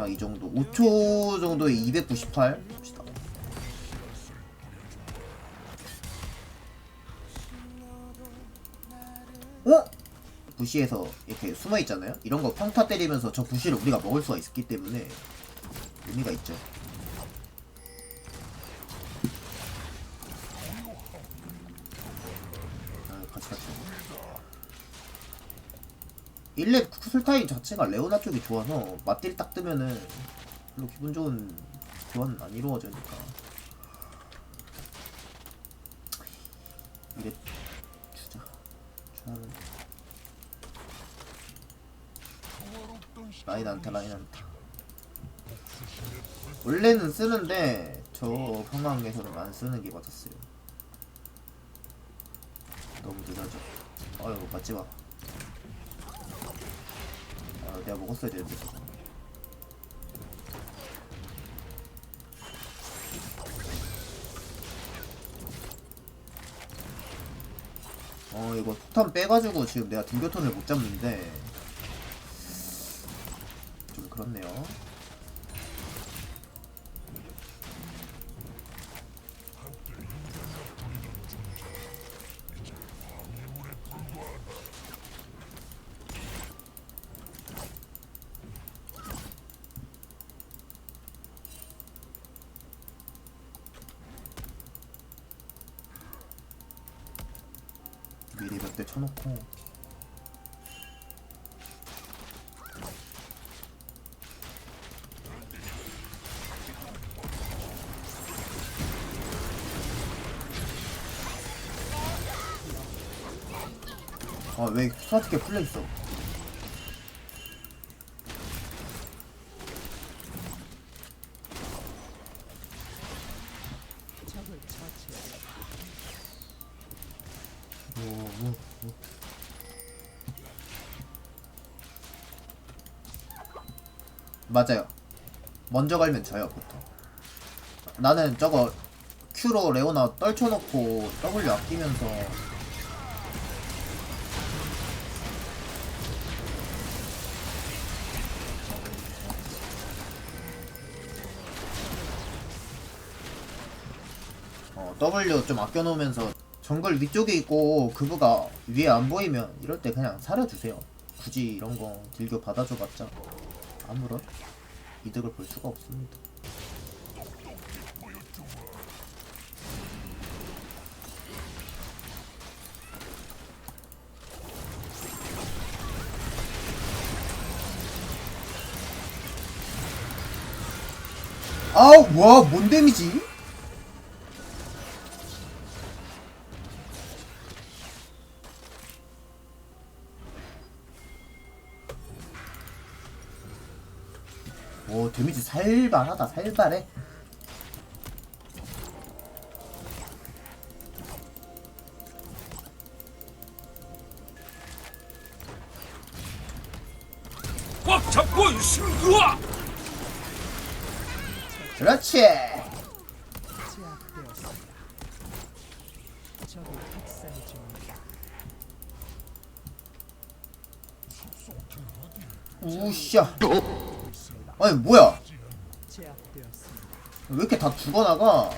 딱 이 정도. 5초 정도에 298 봅시다. 어? 부시에서 이렇게 숨어 있잖아요? 이런 거 평타 때리면서 저 부시를 우리가 먹을 수가 있기 때문에 의미가 있죠 1렙 쿠슬타임 자체가 레오나 쪽이 좋아서 맞딜 딱 뜨면은 별로 기분 좋은 교환은 안 이루어지니까. 이래 주자. 주하는 라인 안타 라인 안타. 원래는 쓰는데 저 상황에서는 안 쓰는 게 맞았어요. 너무 늦어져. 아유 맞지 마. 아, 내가 먹었어야 되는데. 어, 이거 폭탄 빼가지고 지금 내가 딜교턴을 못 잡는데. 좀 그렇네요. 미리 몇 대 쳐놓고. 아, 왜 스와트게 풀려있어? 맞아요. 먼저 갈면 져요, 보통. 나는 저거 Q로 레오나 떨쳐놓고 W 아끼면서 어, W 좀 아껴놓으면서 정글 위쪽에 있고 그부가 위에 안 보이면 이럴 때 그냥 사려주세요. 굳이 이런 거 딜교 받아줘봤자 아무런 이득을 볼 수가 없습니다. 아우 와 뭔 데미지? 오 데미지 살발하다 살발해. 꽉 잡고 신구아 그렇지. 우샤 아니 뭐야. 왜 이렇게 다 죽어나가?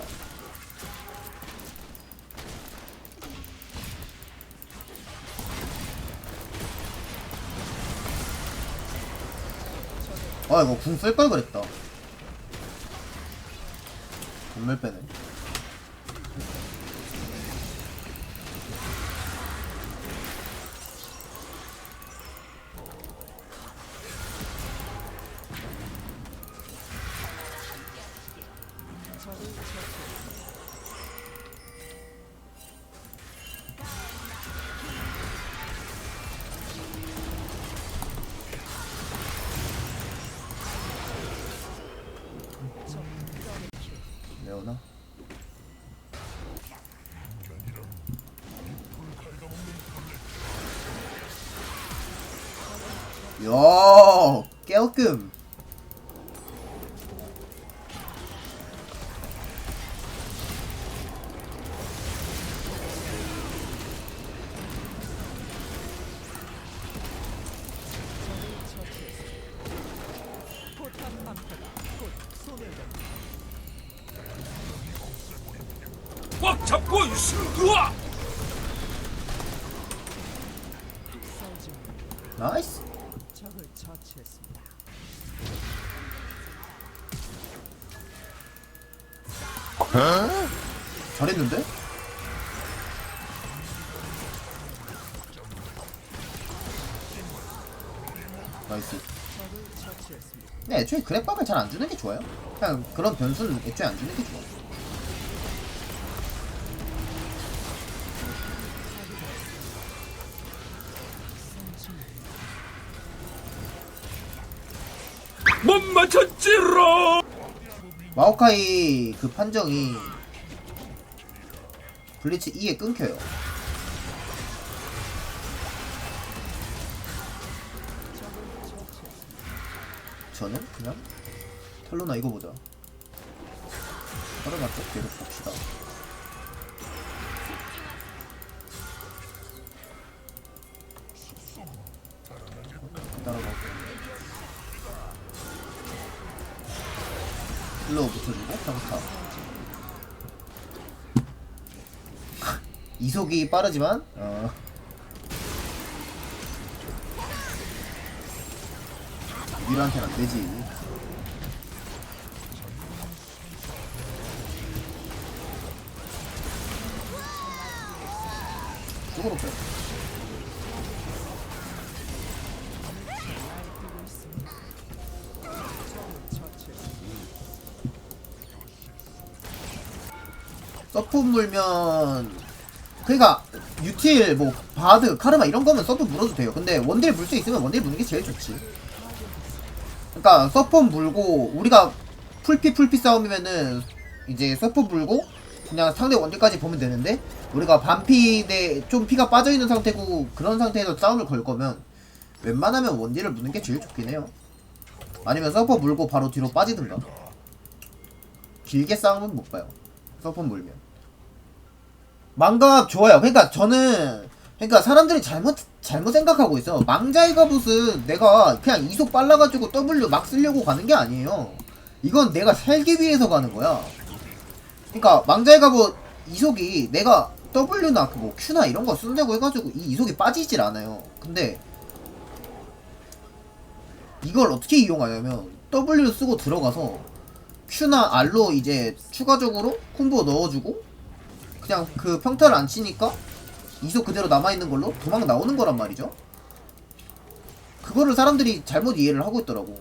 아 이거 궁 쓸 걸 그랬다. 건물 빼네 야꽉 잡고 말고 나이스 적을 처치했습니다. 잘했는데? 나이스 적을 처치했습니다. 근데 애초에 그랩박을 잘 안 주는 게 좋아요 그냥 그런 변수는 애초에 안 주는 게 좋아 못 맞췄지롱. 마오카이 그 판정이 블리츠 2에 끊겨요. 저는 그냥 텔로나 이거 보자 하루만 쭉 계속 봅시다 슬로우 붙여주고 평타 이속이 빠르지만 어. 미라한테는 안 되지. 쪽으로 빼 서프 물면 그러니까 유틸 뭐 바드 카르마 이런 거면 서프 물어도 돼요. 근데 원딜 물 수 있으면 원딜 무는 게 제일 좋지. 그러니까 서프 물고 우리가 풀피 풀피 싸움이면은 이제 서프 물고 그냥 상대 원딜까지 보면 되는데 우리가 반피 대 좀 피가 빠져있는 상태고 그런 상태에서 싸움을 걸 거면 웬만하면 원딜을 무는 게 제일 좋긴 해요. 아니면 서퍼 물고 바로 뒤로 빠지든가. 길게 싸움은 못 봐요 서퍼 물면. 망갑 좋아요. 그러니까 저는 그러니까 사람들이 잘못 잘못 생각하고 있어. 망자의 갑옷은 내가 그냥 이속 빨라가지고 W 막 쓰려고 가는 게 아니에요. 이건 내가 살기 위해서 가는 거야. 그러니까 망자의 갑옷 이속이 내가 W나 그뭐 Q나 이런 거 쓴다고 해가지고 이 이속이 빠지질 않아요. 근데 이걸 어떻게 이용하냐면 W 쓰고 들어가서 Q나 R로 이제 추가적으로 콤보 넣어주고 그냥 그 평타를 안 치니까 이속 그대로 남아있는 걸로 도망 나오는 거란 말이죠. 그거를 사람들이 잘못 이해를 하고 있더라고